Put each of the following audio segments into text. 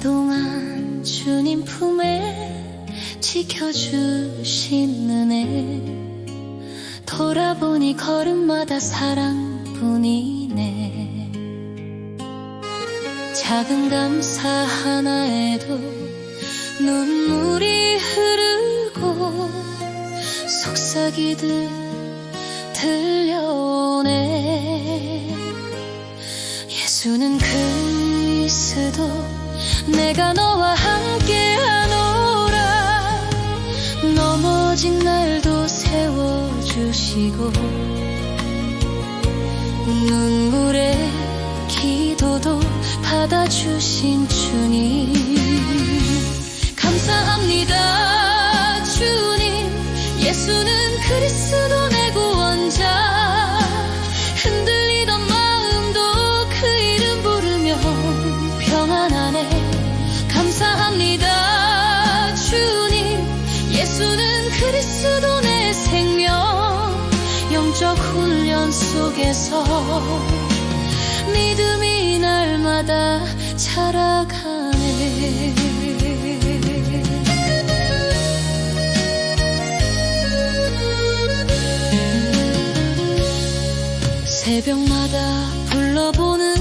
동안 주님 품에 지켜주신 은혜 돌아보니 걸음마다 사랑뿐이네. 작은 감사 하나에도 눈물이 흐르고 속삭이듯 들려오네. 예수는 그리스도 내가 너와 함께하노라. 넘어진 날도 세워주시고 눈물의 기도도 받아주신 주님 감사합니다. 주님 예수는 그리스도 내 구원자. 흔들리던 마음도 그 이름 부르며 평안하네 감사합니다. 주님 예수는 그리스도 내 생명. 영적 훈련 속에서 믿음이 날마다 자라가 새벽마다 불러보는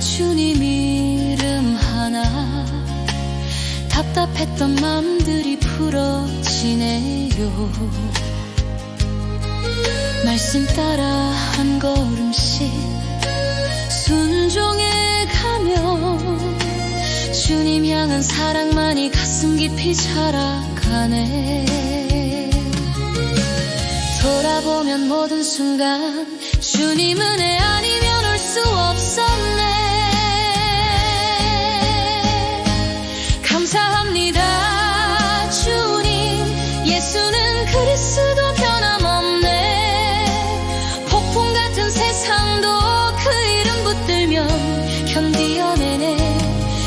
주님 이름 하나. 답답했던 맘들이 풀어지네요. 말씀 따라 한 걸음씩 순종해 가며 주님 향한 사랑만이 가슴 깊이 자라가네. 돌아보면 모든 순간 주님 은혜 아니면 올 수 없었네. 감사합니다 주님. 예수는 그리스도 변함없네. 폭풍 같은 세상도 그 이름 붙들면 견디어내네.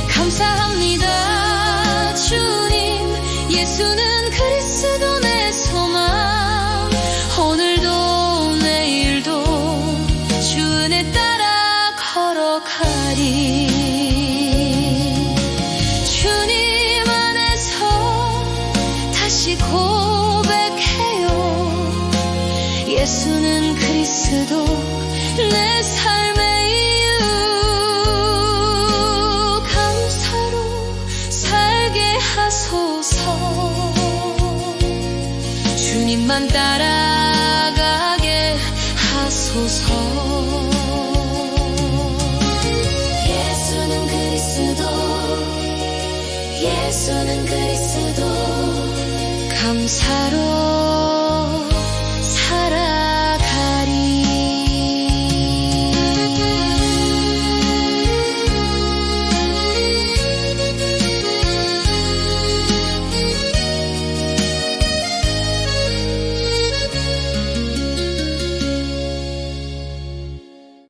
감사합니다 주님. 예수는 예수는 그리스도 내 삶의 이유. 감사로 살게 하소서. 주님만 따라가게 하소서. 예수는 그리스도 예수는 그리스도. 감사로